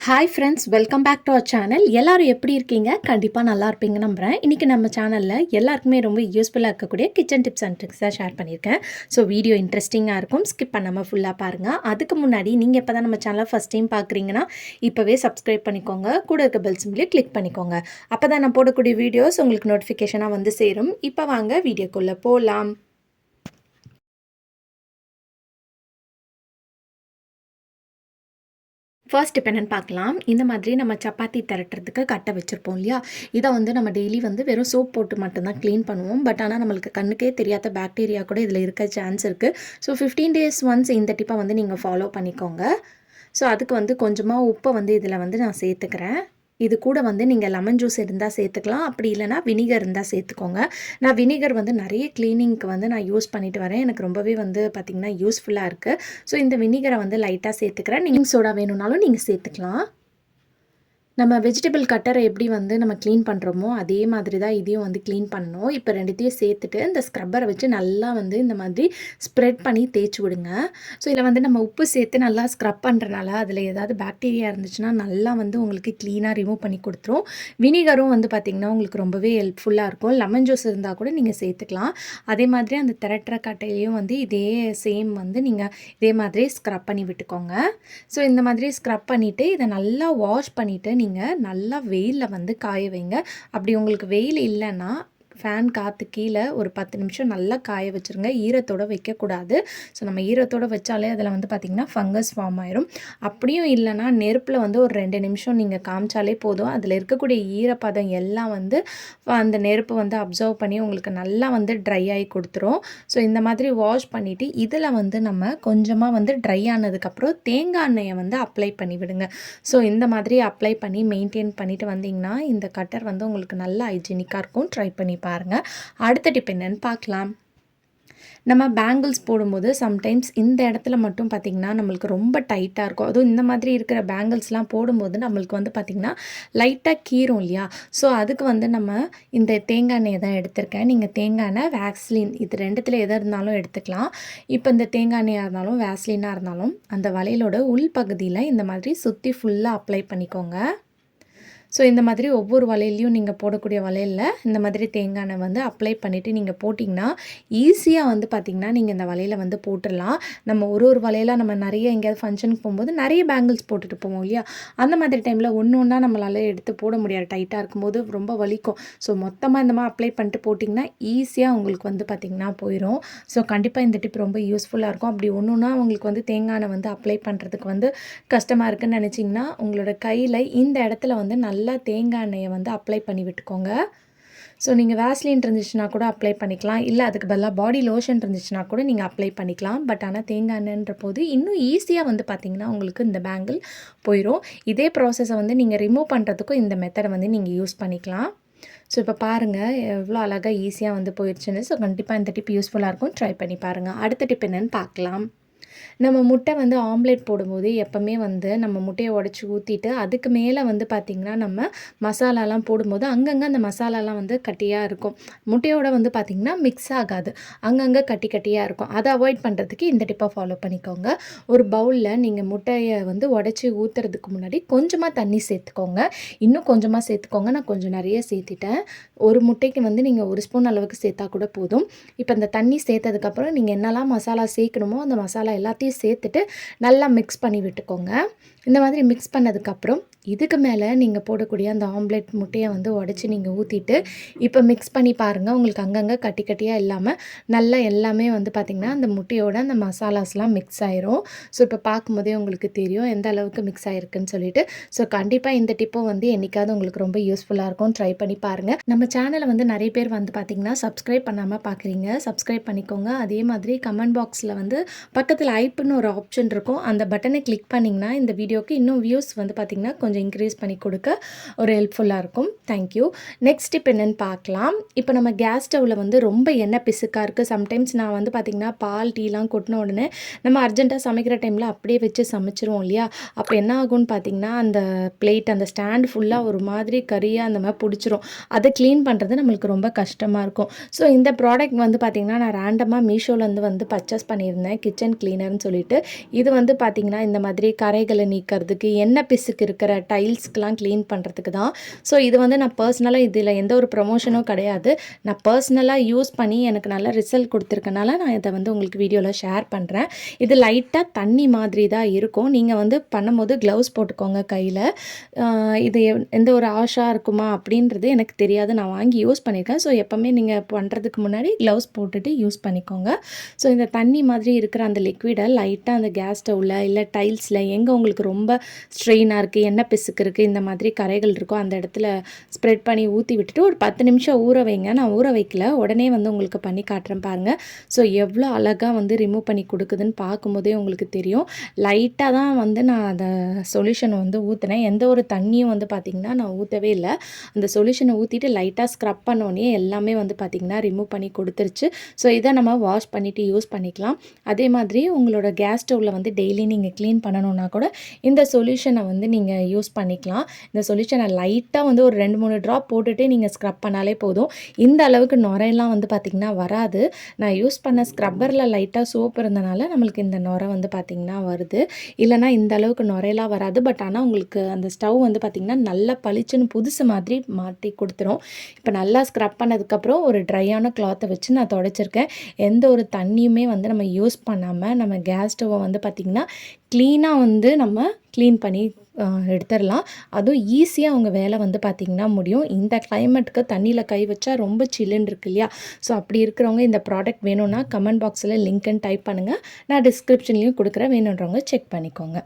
Hi friends welcome back to our channel எல்லோரும் எப்படி இருக்கீங்க? கண்டிப்பாக நல்லா இருப்பீங்க நம்புகிறேன் இன்றைக்கி நம்ம சேனலில் எல்லாருக்குமே ரொம்ப யூஸ்ஃபுல்லாக இருக்கக்கூடிய கிச்சன் டிப்ஸ் அண்ட் ட்ரிக்ஸ் தான் ஷேர் பண்ணியிருக்கேன் ஸோ வீடியோ இன்ட்ரெஸ்டிங்காக இருக்கும். ஸ்கிப் பண்ணாமல் ஃபுல்லாக பாருங்கள் அதுக்கு முன்னாடி நீங்கள் இப்போ தான் நம்ம சேனலை ஃபஸ்ட் டைம் பார்க்குறீங்கன்னா இப்போவே சப்ஸ்கிரைப் பண்ணிக்கோங்க. கூட இருக்க பெல் சிம்லேயே கிளிக் பண்ணிக்கோங்க. அப்போ தான் நான் போடக்கூடிய வீடியோஸ் உங்களுக்கு நோட்டிஃபிகேஷனாக வந்து சேரும். இப்போ வாங்க வீடியோக்குள்ளே போகலாம் ஃபர்ஸ்ட் இப்போ என்னென்னு பார்க்கலாம். இந்த மாதிரி நம்ம சப்பாத்தி திரட்டுறதுக்கு கட்டை வச்சுருப்போம் இல்லையா? இதை வந்து நம்ம டெய்லி வந்து வெறும் சோப் போட்டு மட்டும்தான் க்ளீன் பண்ணுவோம். பட் ஆனால் நம்மளுக்கு கண்ணுக்கே தெரியாத பாக்டீரியா கூட இதில் இருக்க சான்ஸ் இருக்குது ஸோ ஃபிஃப்டீன் டேஸ் ஒன்ஸ் இந்த டிப்பை வந்து நீங்கள் ஃபாலோ பண்ணிக்கோங்க. ஸோ அதுக்கு வந்து கொஞ்சமாக உப்பை வந்து இதில் வந்து நான் சேர்த்துக்கிறேன். இது கூட வந்து நீங்கள் லெமன் ஜூஸ் இருந்தால் சேர்த்துக்கலாம். அப்படி இல்லைனா வினிகர் இருந்தால் சேர்த்துக்கோங்க. நான் வினிகர் வந்து நிறைய க்ளீனிங்க்கு வந்து நான் யூஸ் பண்ணிட்டு வரேன். எனக்கு ரொம்பவே வந்து பார்த்திங்கன்னா யூஸ்ஃபுல்லாக இருக்குது ஸோ இந்த வினிகரை வந்து லைட்டாக சேர்த்துக்கிறேன். நீங்கள் சோடா வேணும்னாலும் நீங்கள் சேர்த்துக்கலாம். நம்ம வெஜிடபிள் கட்டரை எப்படி வந்து நம்ம க்ளீன் பண்ணுறோமோ அதே மாதிரி தான் இதையும் வந்து க்ளீன் பண்ணணும். இப்போ ரெண்டுத்தையும் சேர்த்துட்டு இந்த ஸ்க்ரப்பரை வச்சு நல்லா வந்து இந்த மாதிரி ஸ்ப்ரெட் பண்ணி தேய்ச்சி விடுங்க. ஸோ இதில் வந்து நம்ம உப்பு சேர்த்து நல்லா ஸ்க்ரப் பண்ணுறனால அதில் ஏதாவது பாக்டீரியா இருந்துச்சுன்னா நல்லா வந்து உங்களுக்கு க்ளீனாக ரிமூவ் பண்ணி கொடுத்துரும். வினிகரும் வந்து பார்த்திங்கன்னா உங்களுக்கு ரொம்பவே ஹெல்ப்ஃபுல்லாக இருக்கும். லெமன் ஜூஸ் இருந்தால் கூட நீங்கள் சேர்த்துக்கலாம். அதே மாதிரி அந்த திரட்டுற கட்டையிலையும் வந்து இதே சேம் வந்து நீங்கள் இதே மாதிரி ஸ்க்ரப் பண்ணி விட்டுக்கோங்க. ஸோ இந்த மாதிரி ஸ்க்ரப் பண்ணிவிட்டு இதை நல்லா வாஷ் பண்ணிவிட்டு நீங்கள் நீங்கள் நல்லா வெயிலில் வந்து காய வைங்க. அப்படி உங்களுக்கு வெயில் இல்லைன்னா ஃபேன் காற்று கீழே ஒரு பத்து நிமிஷம் நல்லா காய வச்சுருங்க. ஈரத்தோடு வைக்கக்கூடாது. ஸோ நம்ம ஈரத்தோடு வச்சாலே அதில் வந்து பார்த்திங்கன்னா ஃபங்கஸ் ஃபார்ம் ஆயிரும். அப்படியும் இல்லைனா நெருப்பில் வந்து ஒரு ரெண்டு நிமிஷம் நீங்கள் காமிச்சாலே போதும். அதில் இருக்கக்கூடிய ஈரப்பதம் எல்லாம் வந்து அந்த நெருப்பு வந்து அப்சர்வ் பண்ணி உங்களுக்கு நல்லா வந்து ட்ரை ஆகி கொடுத்துரும். ஸோ இந்த மாதிரி வாஷ் பண்ணிவிட்டு இதில் வந்து நம்ம கொஞ்சமாக வந்து ட்ரை ஆனதுக்கப்புறம் தேங்காய் எண்ணெயை வந்து அப்ளை பண்ணி விடுங்க. ஸோ இந்த மாதிரி அப்ளை பண்ணி மெயின்டைன் பண்ணிவிட்டு வந்தீங்கன்னா இந்த கட்டர் வந்து உங்களுக்கு நல்லா ஹைஜீனிக்காக இருக்கும். ட்ரை பண்ணி பாருங்கள் அடுத்த டிப் என்னென்னு பார்க்கலாம். நம்ம பேங்கிள்ஸ் போடும்போது சம்டைம்ஸ் இந்த இடத்துல மட்டும் பார்த்திங்கன்னா நம்மளுக்கு ரொம்ப டைட்டாக இருக்கும். அதுவும் இந்த மாதிரி இருக்கிற பேங்கிள்ஸ்லாம் போடும்போது நம்மளுக்கு வந்து பார்த்திங்கன்னா லைட்டாக கீரும் இல்லையா? ஸோ அதுக்கு வந்து நம்ம இந்த தேங்காய் எண்ணெயை தான் எடுத்திருக்கேன். நீங்கள் தேங்காய் எண்ணெய் வேக்ஸ்லின் இது ரெண்டுத்தில் எதாக இருந்தாலும் எடுத்துக்கலாம். இப்போ இந்த தேங்காய் எண்ணெயாக இருந்தாலும் வேக்ஸ்லினாக இருந்தாலும் அந்த வளையலோட உள் பகுதியில் இந்த மாதிரி சுற்றி ஃபுல்லாக அப்ளை பண்ணிக்கோங்க. ஸோ இந்த மாதிரி ஒவ்வொரு வலையிலையும் நீங்கள் போடக்கூடிய வலையில் இந்த மாதிரி தேங்காய் எண்ணெய் வந்து அப்ளை பண்ணிவிட்டு நீங்கள் போட்டிங்கன்னா ஈஸியாக வந்து பார்த்திங்கன்னா நீங்கள் இந்த வலையில் வந்து போட்டுடலாம். நம்ம ஒரு ஒரு வலையில் நம்ம நிறைய எங்கேயாவது ஃபங்க்ஷனுக்கு போகும்போது நிறைய பேங்கிள்ஸ் போட்டுட்டு போவோம் இல்லையா? அந்த மாதிரி டைமில் ஒன்று ஒன்றா நம்மளால் எடுத்து போட முடியாது. டைட்டாக இருக்கும்போது ரொம்ப வலிக்கும். ஸோ மொத்தமாக இந்த மாதிரி அப்ளை பண்ணிட்டு போட்டிங்கன்னா ஈஸியாக உங்களுக்கு வந்து பார்த்திங்கன்னா போயிடும் ஸோ கண்டிப்பாக இந்த டிப் ரொம்ப யூஸ்ஃபுல்லாக இருக்கும். அப்படி ஒன்று ஒன்றா உங்களுக்கு வந்து தேங்காய் எண்ணெய் வந்து அப்ளை பண்ணுறதுக்கு வந்து கஷ்டமாக இருக்குன்னு நினச்சிங்கன்னா உங்களோட கையில் இந்த இடத்துல வந்து நல்ல நல்லா தேங்காய் எண்ணெயை வந்து அப்ளை பண்ணி விட்டுக்கோங்க. ஸோ நீங்கள் வேஸ்லின் இருந்துச்சுன்னா கூட அப்ளை பண்ணிக்கலாம். இல்லை அதுக்கு பதிலாக பாடி லோஷன் இருந்துச்சுன்னா கூட நீங்கள் அப்ளை பண்ணிக்கலாம். பட் ஆனால் தேங்காய் எண்ணெய்ன்ற போது இன்னும் ஈஸியாக வந்து பார்த்திங்கன்னா உங்களுக்கு இந்த பேங்கிள் போயிடும் இதே ப்ராசஸை வந்து நீங்கள் ரிமூவ் பண்ணுறதுக்கும் இந்த மெத்தடை வந்து நீங்கள் யூஸ் பண்ணிக்கலாம். ஸோ இப்போ பாருங்கள் எவ்வளோ அழகாக ஈஸியாக வந்து போயிடுச்சுன்னு ஸோ கண்டிப்பாக இந்த டிப் யூஸ்ஃபுல்லாக இருக்கும். ட்ரை பண்ணி பாருங்கள் அடுத்த டிப் என்னென்னு பார்க்கலாம் நம்ம முட்டை வந்து ஆம்லேட் போடும்போது எப்போவுமே வந்து நம்ம முட்டையை உடச்சி ஊற்றிட்டு அதுக்கு மேலே வந்து பார்த்திங்கன்னா நம்ம மசாலாலாம் போடும்போது அங்கங்கே அந்த மசாலாலாம் வந்து கட்டியாக இருக்கும். முட்டையோட வந்து பார்த்திங்கன்னா மிக்ஸ் ஆகாது. அங்கங்கே கட்டி கட்டியாக இருக்கும். அதை அவாய்ட் பண்ணுறதுக்கு இந்த டிப்பை ஃபாலோ பண்ணிக்கோங்க. ஒரு பவுலில் நீங்கள் முட்டையை வந்து உடச்சி ஊற்றுறதுக்கு முன்னாடி கொஞ்சமாக தண்ணி சேர்த்துக்கோங்க. இன்னும் கொஞ்சமாக சேர்த்துக்கோங்க. நான் கொஞ்சம் நிறைய சேர்த்துட்டேன். ஒரு முட்டைக்கு வந்து நீங்கள் ஒரு ஸ்பூன் அளவுக்கு சேர்த்தா கூட போதும். இப்போ இந்த தண்ணி சேர்த்ததுக்கப்புறம் நீங்கள் என்னெல்லாம் மசாலா சேர்க்கணுமோ அந்த மசாலா எல்லாம் எல்லாத்தையும் சேர்த்துட்டு நல்லா மிக்ஸ் பண்ணி விட்டுக்கோங்க. இந்த மாதிரி மிக்ஸ் பண்ணதுக்கப்புறம் இதுக்கு மேலே நீங்கள் போடக்கூடிய அந்த ஆம்லெட் முட்டையை வந்து உடச்சி நீங்கள் ஊற்றிட்டு இப்போ மிக்ஸ் பண்ணி பாருங்கள் உங்களுக்கு அங்கங்கே கட்டி கட்டியாக இல்லாமல் நல்லா எல்லாமே வந்து பார்த்திங்கன்னா அந்த முட்டையோட அந்த மசாலாஸ்லாம் மிக்ஸ் ஆயிரும். ஸோ இப்போ பார்க்கும்போதே உங்களுக்கு தெரியும் எந்த அளவுக்கு மிக்ஸ் ஆகிருக்குன்னு சொல்லிட்டு. ஸோ கண்டிப்பாக இந்த டிப்போ வந்து என்றைக்காவது உங்களுக்கு ரொம்ப யூஸ்ஃபுல்லாக இருக்கும். ட்ரை பண்ணி பாருங்கள் நம்ம சேனலை வந்து நிறைய பேர் வந்து பார்த்திங்கன்னா சப்ஸ்கிரைப் பண்ணாமல் பார்க்குறீங்க சப்ஸ்கிரைப் பண்ணிக்கோங்க. அதே மாதிரி கமெண்ட் பாக்ஸில் வந்து பக்கத்தில் ஐப்புன்னு ஒரு ஆப்ஷன் இருக்கும். அந்த பட்டனை கிளிக் பண்ணிங்கன்னா இந்த வீடியோக்கு இன்னும் வியூஸ் வந்து பார்த்திங்கன்னா கொஞ்சம் இன்க்ரீஸ் பண்ணி கொடுக்க ஒரு ஹெல்ப்ஃபுல்லாக இருக்கும். தேங்க்யூ நெக்ஸ்ட் இப்போ என்னென்னு பார்க்கலாம். இப்போ நம்ம கேஸ் ஸ்டவ்வில் வந்து ரொம்ப எண்ணெய் பிசுக்காக இருக்குது சம்டைம்ஸ் நான் வந்து பார்த்திங்கன்னா பால் டீலாம் கொட்டின உடனே நம்ம அர்ஜென்ட்டாக சமைக்கிற டைமில் அப்படியே வச்சு சமைச்சிருவோம் இல்லையா? அப்போ என்ன ஆகும்னு பார்த்திங்கன்னா அந்த பிளேட் அந்த ஸ்டாண்ட் ஃபுல்லாக ஒரு மாதிரி கறியாக அந்த மாதிரி பிடிச்சிரும். அதை க்ளீன் பண்ணுறது நம்மளுக்கு ரொம்ப கஷ்டமாக இருக்கும். ஸோ இந்த ப்ராடக்ட் வந்து பார்த்திங்கன்னா நான் ரேண்டமாக மீஷோலேருந்து வந்து பர்ச்சேஸ் பண்ணியிருந்தேன். கிச்சன் க்ளீன் க்ளீனர்னு சொல்லிட்டு இது வந்து பார்த்திங்கன்னா இந்த மாதிரி கரைகளை நீக்கிறதுக்கு எண்ணெய் பிசுக்கு இருக்கிற டைல்ஸ்க்கெலாம் க்ளீன் பண்ணுறதுக்கு தான். ஸோ இது வந்து நான் பர்சனலாக இதில் எந்த ஒரு ப்ரொமோஷனும் கிடையாது. நான் பர்சனலாக யூஸ் பண்ணி எனக்கு நல்ல ரிசல்ட் கொடுத்துருக்கனால நான் இதை வந்து உங்களுக்கு வீடியோவில் ஷேர் பண்ணுறேன் இது லைட்டாக தண்ணி மாதிரி தான் இருக்கும். நீங்கள் வந்து பண்ணும்போது க்ளவுஸ் போட்டுக்கோங்க கையில். இது எந்த ஒரு ஆஷாக இருக்குமா அப்படின்றது எனக்கு தெரியாது. நான் வாங்கி யூஸ் பண்ணியிருக்கேன் ஸோ எப்போவுமே நீங்கள் பண்ணுறதுக்கு முன்னாடி க்ளவுஸ் போட்டுட்டு யூஸ் பண்ணிக்கோங்க. ஸோ இந்த தண்ணி மாதிரி இருக்கிற அந்த லிக்விட் லைட்டாக அந்த கேஸ் ஸ்டவ்வில் இல்லை டைல்ஸில் எங்கே உங்களுக்கு ரொம்ப ஸ்ட்ரெயினாக இருக்குது எண்ணெய் பிசுக்கு இருக்குது இந்த மாதிரி கரைகள் இருக்கோ அந்த இடத்துல ஸ்ப்ரெட் பண்ணி ஊற்றி விட்டுட்டு ஒரு பத்து நிமிஷம் ஊற வைங்க. நான் ஊற வைக்கல. உடனே வந்து உங்களுக்கு பண்ணி காட்டுறேன் பாருங்கள் ஸோ எவ்வளோ அழகாக வந்து ரிமூவ் பண்ணி கொடுக்குதுன்னு பார்க்கும்போதே உங்களுக்கு தெரியும். லைட்டாக தான் வந்து நான் அதை சொல்யூஷன் வந்து ஊற்றினேன் எந்த ஒரு தண்ணியும் வந்து பார்த்திங்கன்னா நான் ஊற்றவே இல்லை. அந்த சொல்யூஷனை ஊற்றிட்டு லைட்டாக ஸ்க்ரப் பண்ணோடனே எல்லாமே வந்து பார்த்திங்கன்னா ரிமூவ் பண்ணி கொடுத்துருச்சு. ஸோ இதை நம்ம வாஷ் பண்ணிவிட்டு யூஸ் பண்ணிக்கலாம். அதே மாதிரி உங்களோட கேஸ் ஸ்டவ்வில் வந்து டெய்லி நீங்கள் க்ளீன் பண்ணணுன்னா கூட இந்த சொல்யூஷனை வந்து நீங்கள் யூஸ் பண்ணிக்கலாம். இந்த சொல்யூஷனை லைட்டாக வந்து ஒரு ரெண்டு மூணு ட்ராப் போட்டுட்டு நீங்கள் ஸ்க்ரப் பண்ணாலே போதும். இந்த அளவுக்கு நுரையெல்லாம் வந்து பார்த்திங்கன்னா வராது. நான் யூஸ் பண்ண ஸ்க்ரப்பரில் லைட்டாக சோப் இருந்தனால நம்மளுக்கு இந்த நுரை வந்து பார்த்திங்கன்னா வருது. இல்லைனா இந்த அளவுக்கு நுரையெல்லாம் வராது. பட் ஆனால் உங்களுக்கு அந்த ஸ்டவ் வந்து பார்த்திங்கன்னா நல்லா பளிச்சுன்னு புதுசு மாதிரி மாட்டி கொடுத்துரும். இப்போ நல்லா ஸ்க்ரப் பண்ணதுக்கப்புறம் ஒரு ட்ரையான கிளாத்தை வச்சு நான் தொடச்சிருக்கேன். எந்த ஒரு தண்ணியுமே வந்து நம்ம யூஸ் பண்ணாமல் நம்ம கேஸ் ஸ்டவ்வை வந்து பார்த்திங்கன்னா க்ளீனாக வந்து நம்ம க்ளீன் பண்ணி எடுத்துடலாம் அதுவும் ஈஸியாக அவங்க வேலை வந்து பார்த்திங்கன்னா முடியும். இந்த கிளைமேட்டுக்கு தண்ணியில் கை வச்சா ரொம்ப சில்லுன்னு இருக்கு இல்லையா? ஸோ அப்படி இருக்கிறவங்க இந்த ப்ராடக்ட் வேணும்னா கமெண்ட் பாக்ஸில் லிங்க்னு டைப் பண்ணுங்கள் நான் டிஸ்கிரிப்ஷன்லேயும் கொடுக்குறேன். வேணுன்றவங்க செக் பண்ணிக்கோங்க.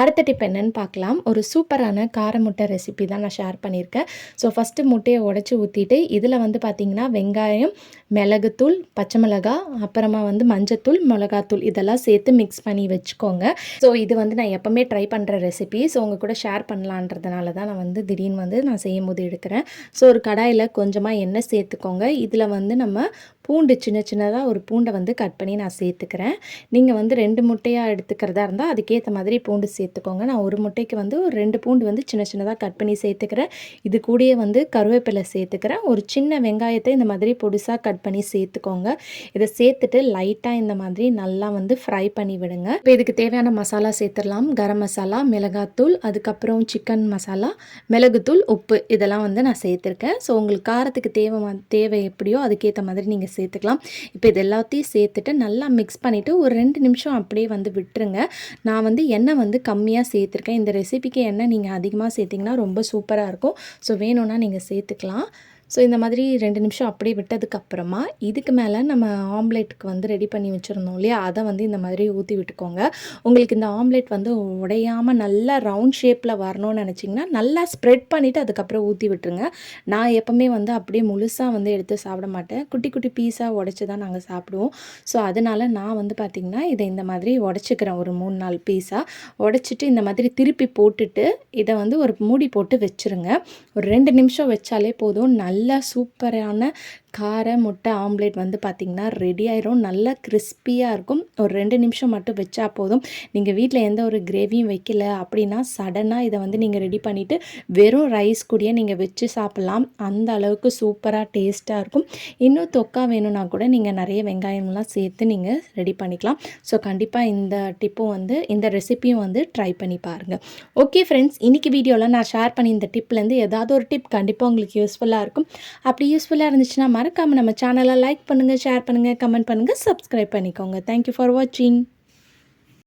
அடுத்த டிப் என்னன்னு பார்க்கலாம் ஒரு சூப்பரான கார முட்டை ரெசிபி தான் நான் ஷேர் பண்ணியிருக்கேன். ஸோ ஃபஸ்ட்டு முட்டையை உடச்சி ஊற்றிட்டு இதில் வந்து பார்த்திங்கன்னா வெங்காயம் மிளகுத்தூள் பச்சை மிளகாய் அப்புறமா வந்து மஞ்சத்தூள் மிளகாத்தூள் இதெல்லாம் சேர்த்து மிக்ஸ் பண்ணி வச்சுக்கோங்க. ஸோ இது வந்து நான் எப்போவுமே ட்ரை பண்ணுற ரெசிபி ஸோ உங்கள் கூட ஷேர் பண்ணலான்றதுனால தான் நான் வந்து திடீர்னு வந்து நான் செய்யும் போது எடுக்கிறேன். ஸோ ஒரு கடாயில் கொஞ்சமாக எண்ணெய் சேர்த்துக்கோங்க. இதில் வந்து நம்ம பூண்டு சின்ன சின்னதாக ஒரு பூண்டை வந்து கட் பண்ணி நான் சேர்த்துக்கிறேன். நீங்கள் வந்து ரெண்டு முட்டையாக எடுத்துக்கிறதா இருந்தால் அதுக்கேற்ற மாதிரி பூண்டு சேர்த்துக்கோங்க. நான் ஒரு முட்டைக்கு வந்து ஒரு ரெண்டு பூண்டு வந்து சின்ன சின்னதாக கட் பண்ணி சேர்த்துக்கிறேன். இது கூடயே வந்து கருவேப்பிலை சேர்த்துக்கிறேன். ஒரு சின்ன வெங்காயத்தை இந்த மாதிரி பொடிசாக கட் பண்ணி சேர்த்துக்கோங்க. இதை சேர்த்துட்டு லைட்டாக இந்த மாதிரி நல்லா வந்து ஃப்ரை பண்ணி விடுங்க. இப்போ இதுக்கு தேவையான மசாலா சேர்த்துடலாம். கரம் மசாலா மிளகாத்தூள் அதுக்கப்புறம் சிக்கன் மசாலா மிளகுத்தூள் உப்பு இதெல்லாம் வந்து நான் சேர்த்துருக்கேன். ஸோ உங்களுக்கு காரத்துக்கு தேவை தேவை எப்படியோ அதுக்கேற்ற மாதிரி நீங்கள் சேர்த்துக்கலாம். இப்போ இது எல்லாத்தையும் சேர்த்துட்டு நல்லா மிக்ஸ் பண்ணிவிட்டு ஒரு ரெண்டு நிமிஷம் அப்படியே வந்து விட்டுருங்க. நான் வந்து எண்ணெய் வந்து கம்மியாக சேர்த்துருக்கேன். இந்த ரெசிபிக்கு எண்ணெய் நீங்கள் அதிகமாக சேர்த்திங்கன்னா ரொம்ப சூப்பராக இருக்கும். ஸோ வேணும்னா நீங்கள் சேர்த்துக்கலாம். ஸோ இந்த மாதிரி ரெண்டு நிமிஷம் அப்படியே விட்டதுக்கப்புறமா இதுக்கு மேலே நம்ம ஆம்லேட்டுக்கு வந்து ரெடி பண்ணி வச்சுருந்தோம் இல்லையா? அதை வந்து இந்த மாதிரி ஊற்றி விட்டுக்கோங்க. உங்களுக்கு இந்த ஆம்லேட் வந்து உடையாமல் நல்லா ரவுண்ட் ஷேப்பில் வரணும்னு நினச்சிங்கன்னா நல்லா ஸ்ப்ரெட் பண்ணிவிட்டு அதுக்கப்புறம் ஊற்றி விட்டுருங்க. நான் எப்போவுமே வந்து அப்படியே முழுசாக வந்து எடுத்து சாப்பிட மாட்டேன். குட்டி குட்டி பீஸாக உடச்சி தான் நாங்கள் சாப்பிடுவோம். ஸோ அதனால் நான் வந்து பார்த்திங்கன்னா இதை இந்த மாதிரி உடச்சிக்கிறேன். ஒரு மூணு நாலு பீஸாக உடச்சிட்டு இந்த மாதிரி திருப்பி போட்டுட்டு இதை வந்து ஒரு மூடி போட்டு வச்சுருங்க. ஒரு ரெண்டு நிமிஷம் வச்சாலே போதும். நல்லா நல்ல சூப்பரான கார முட்டை ஆம்லேட் வந்து பார்த்திங்கன்னா ரெடி ஆயிரும். நல்லா கிறிஸ்பியாக இருக்கும். ஒரு ரெண்டு நிமிஷம் மட்டும் வச்சா போதும். நீங்கள் வீட்டில் எந்த ஒரு கிரேவியும் வைக்கல அப்படின்னா சடனாக இதை வந்து நீங்கள் ரெடி பண்ணிவிட்டு வெறும் ரைஸ் கூடயே நீங்கள் வச்சு சாப்பிட்லாம். அந்த அளவுக்கு சூப்பராக டேஸ்ட்டாக இருக்கும். இன்னும் தொக்கா வேணும்னா கூட நீங்கள் நிறைய வெங்காயம்லாம் சேர்த்து நீங்கள் ரெடி பண்ணிக்கலாம். ஸோ கண்டிப்பாக இந்த டிப்பும் வந்து இந்த ரெசிபியும் வந்து ட்ரை பண்ணி பாருங்கள் ஓகே ஃப்ரெண்ட்ஸ் இன்றைக்கி வீடியோவில் நான் ஷேர் பண்ணி இந்த டிப்லேருந்து ஏதாவது ஒரு டிப் கண்டிப்பாக உங்களுக்கு யூஸ்ஃபுல்லாக இருக்கும். அப்படி யூஸ்ஃபுல்லாக இருந்துச்சுன்னா மறக்காமல் நம்ம சேனலை லைக் பண்ணுங்கள் ஷேர் பண்ணுங்கள் கமெண்ட் பண்ணுங்கள் சப்ஸ்கிரைப் பண்ணிக்கோங்க. தேங்க்யூ ஃபார் வாட்சிங்